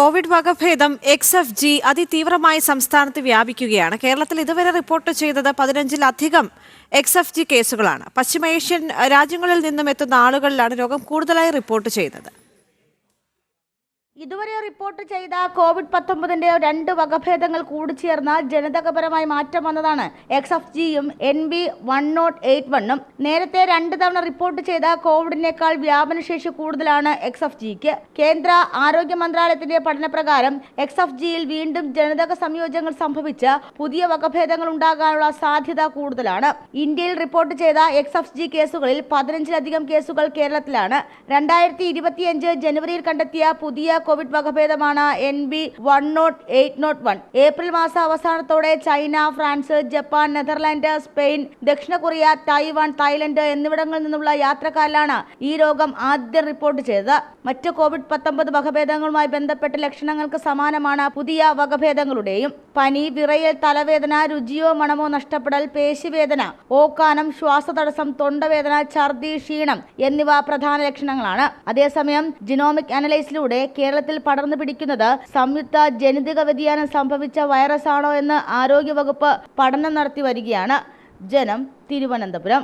Covid വകഭേദം X F G അതിതീവ്രമായി സംസ്ഥാനത്ത് വ്യാപിക്കുകയാണ്. കേരളത്തിൽ ഇതുവരെ റിപ്പോർട്ട് ചെയ്തത് പതിനഞ്ചിലധികം എക്സ് എഫ് ജി കേസുകളാണ്. പശ്ചിമേഷ്യൻ രാജ്യങ്ങളിൽ നിന്നും എത്തുന്ന ആളുകളിലാണ് രോഗം കൂടുതലായി റിപ്പോർട്ട് ചെയ്യുന്നത്. ഇതുവരെ റിപ്പോർട്ട് ചെയ്ത കോവിഡ് പത്തൊമ്പതിന്റെ രണ്ട് വകഭേദങ്ങൾ കൂടിച്ചേർന്ന ജനിതകപരമായി മാറ്റം വന്നതാണ്. എക്സ് എഫ് ജിയും N B one not eight വണ്ണും നേരത്തെ രണ്ട് തവണ റിപ്പോർട്ട് ചെയ്ത കോവിഡിനേക്കാൾ വ്യാപനശേഷി കൂടുതലാണ് എക്സ് എഫ് ജിക്ക് കേന്ദ്ര ആരോഗ്യ മന്ത്രാലയത്തിന്റെ പഠനപ്രകാരം എക്സ് എഫ് ജിയിൽ വീണ്ടും ജനിതക സംയോജനങ്ങൾ സംഭവിച്ച് പുതിയ വകഭേദങ്ങൾ ഉണ്ടാകാനുള്ള സാധ്യത കൂടുതലാണ്. ഇന്ത്യയിൽ റിപ്പോർട്ട് ചെയ്ത എക്സ് എഫ് ജി കേസുകളിൽ പതിനഞ്ചിലധികം കേസുകൾ കേരളത്തിലാണ്. രണ്ടായിരത്തി ഇരുപത്തിയഞ്ച് ജനുവരിയിൽ കണ്ടെത്തിയ പുതിയ covid വകഭേദമാണ് N B one not eight not one. April മാസ അവസാനത്തോടെ China France Japan Netherland Spain ദക്ഷിണ കൊറിയ തായ്വാൻ തായ്ലൻഡ് എന്നിവിടങ്ങളിൽ നിന്നുള്ള യാത്രക്കാരിലാണ് ഈ രോഗം ആദ്യം റിപ്പോർട്ട് ചെയ്തത്. മറ്റ് കോവിഡ് പത്തൊമ്പത് വകഭേദങ്ങളുമായി ബന്ധപ്പെട്ട ലക്ഷണങ്ങൾക്ക് സമാനമാണ് പുതിയ വകഭേദങ്ങളുടെയും. പനി വിറയൽ തലവേദന രുചിയോ മണമോ നഷ്ടപ്പെടൽ പേശിവേദന ഓക്കാനം ശ്വാസതടസ്സം തൊണ്ടവേദന ഛർദി ക്ഷീണം എന്നിവ പ്രധാന ലക്ഷണങ്ങളാണ്. അതേസമയം ജിനോമിക് അനലൈസിലൂടെ കേരളത്തിൽ പടർന്നു പിടിക്കുന്നത് സംയുക്ത ജനിതക വ്യതിയാനം സംഭവിച്ച വൈറസ് ആണോ എന്ന് ആരോഗ്യവകുപ്പ് പഠനം നടത്തി വരികയാണ്. ജനം തിരുവനന്തപുരം.